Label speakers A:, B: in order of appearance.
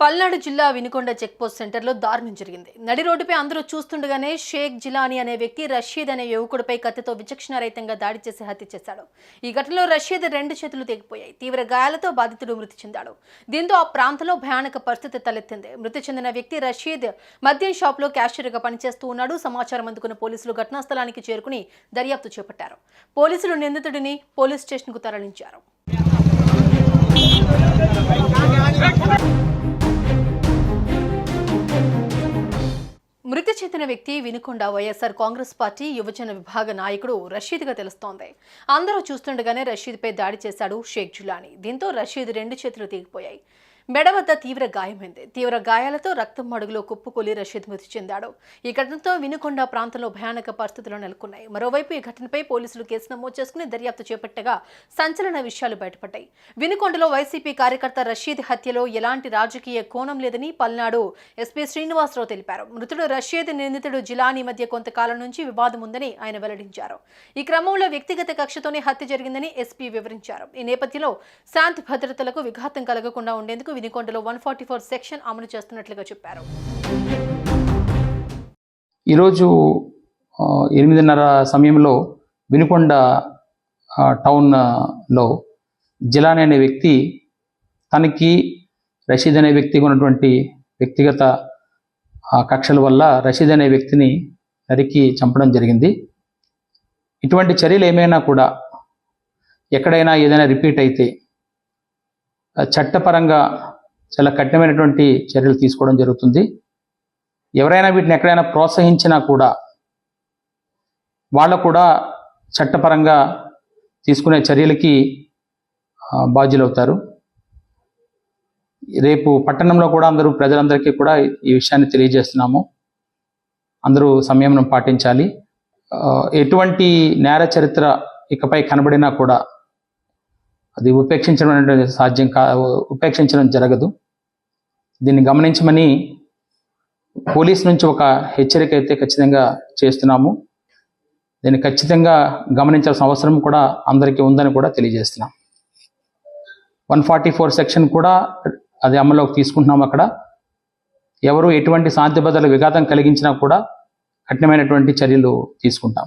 A: Palnadu జిల్లా Vinukonda checkpost సెంటర్లో దారుణం జరిగింది. నడి రోడ్డుపై అందరూ చూస్తుండగానే షేక్ జిలానీ అనే వ్యక్తి రషీద్ అనే యువకుడిపై కత్తితో విచక్షణారహితంగా దాడి చేసి హత్య చేశాడు. ఈ ఘటనలో రషీద్ రెండు చేతులు తెగిపోయాయి. తీవ్ర గాయాలతో బాధితుడు మృతి చెందాడు. దీంతో ఆ ప్రాంతంలో భయానక పరిస్థితి తలెత్తింది. మృతి చెందిన వ్యక్తి రషీద్ మద్యం షాప్లో క్యాషియర్గా పనిచేస్తూ ఉన్నాడు. సమాచారం అందుకున్న పోలీసులు ఘటనా స్థలానికి చేరుకుని దర్యాప్తు చేపట్టారు. పోలీసులు నిందితుడిని పోలీస్ స్టేషన్కు తరలించారు. చెందిన వ్యక్తి వినుకొండ వైఎస్ఆర్ కాంగ్రెస్ పార్టీ యువజన విభాగ నాయకుడు రషీద్గా తెలుస్తోంది. అందరూ చూస్తుండగానే రషీద్పై దాడి చేశాడు షేక్ జులానీ. దీంతో రషీద్ రెండు చేతులు తీగిపోయాయి. మెడ వద్ద తీవ్ర గాయమైంది. తీవ్ర గాయాలతో రక్తం మడుగులో కుప్పుకొలి రషీద్ మృతి చెందాడు. ఈ ఘటనతో వినుకొండ ప్రాంతంలో భయానక పరిస్థితులు నెలకొన్నాయి. మరోవైపు ఈ ఘటనపై పోలీసులు కేసు నమోదు చేసుకుని దర్యాప్తు చేపట్టగా సంచలన విషయాలు బయటపడ్డాయి. వినుకొండలో వైసీపీ కార్యకర్త రషీద్ హత్యలో ఎలాంటి రాజకీయ కోణం లేదని పల్నాడు ఎస్పీ శ్రీనివాసరావు తెలిపారు. మృతుడు రషీద్ నిందితుడు జిలానీ మధ్య కొంతకాలం నుంచి వివాదం ఉందని ఆయన వెల్లడించారు. ఈ క్రమంలో వ్యక్తిగత కక్షతోనే హత్య జరిగిందని ఎస్పీ వివరించారు. ఈ నేపథ్యంలో శాంతి భద్రతలకు విఘాతం కలగకుండా ఉండేందుకు వినికొండలో వన్ ఫార్టీ ఫోర్ సెక్షన్ అమలు చేస్తున్నట్లుగా చెప్పారు.
B: ఈరోజు ఎనిమిదిన్నర సమయంలో వినుకొండ టౌన్లో జిలాని అనే వ్యక్తి తనకి రషీద్ అనే వ్యక్తికి ఉన్నటువంటి వ్యక్తిగత కక్షల వల్ల రషీద్ అనే వ్యక్తిని నరికి చంపడం జరిగింది. ఇటువంటి చర్యలు ఏమైనా కూడా ఎక్కడైనా ఏదైనా రిపీట్ అయితే చట్టపరంగా చాలా కఠినమైనటువంటి చర్యలు తీసుకోవడం జరుగుతుంది. ఎవరైనా వీటిని ఎక్కడైనా ప్రోత్సహించినా కూడా వాళ్ళు కూడా చట్టపరంగా తీసుకునే చర్యలకి బాధ్యులవుతారు. రేపు పట్టణంలో కూడా అందరూ ప్రజలందరికీ కూడా ఈ విషయాన్ని తెలియజేస్తున్నాము. అందరూ సంయమనం పాటించాలి. ఎటువంటి నేర చరిత్ర ఇకపై కనబడినా కూడా అది ఉపేక్షించడం అనేది సాధ్యం కా ఉపేక్షించడం జరగదు. దీన్ని గమనించమని పోలీస్ నుంచి ఒక హెచ్చరిక అయితే ఖచ్చితంగా చేస్తున్నాము. దీన్ని ఖచ్చితంగా గమనించాల్సిన అవసరం కూడా అందరికీ ఉందని కూడా తెలియజేస్తున్నాం. వన్ ఫార్టీ ఫోర్ సెక్షన్ కూడా అది అమల్లోకి తీసుకుంటున్నాం అక్కడ. ఎవరు ఎటువంటి శాంతి భద్రతల విఘాతం కలిగించినా కూడా కఠినమైనటువంటి చర్యలు తీసుకుంటాం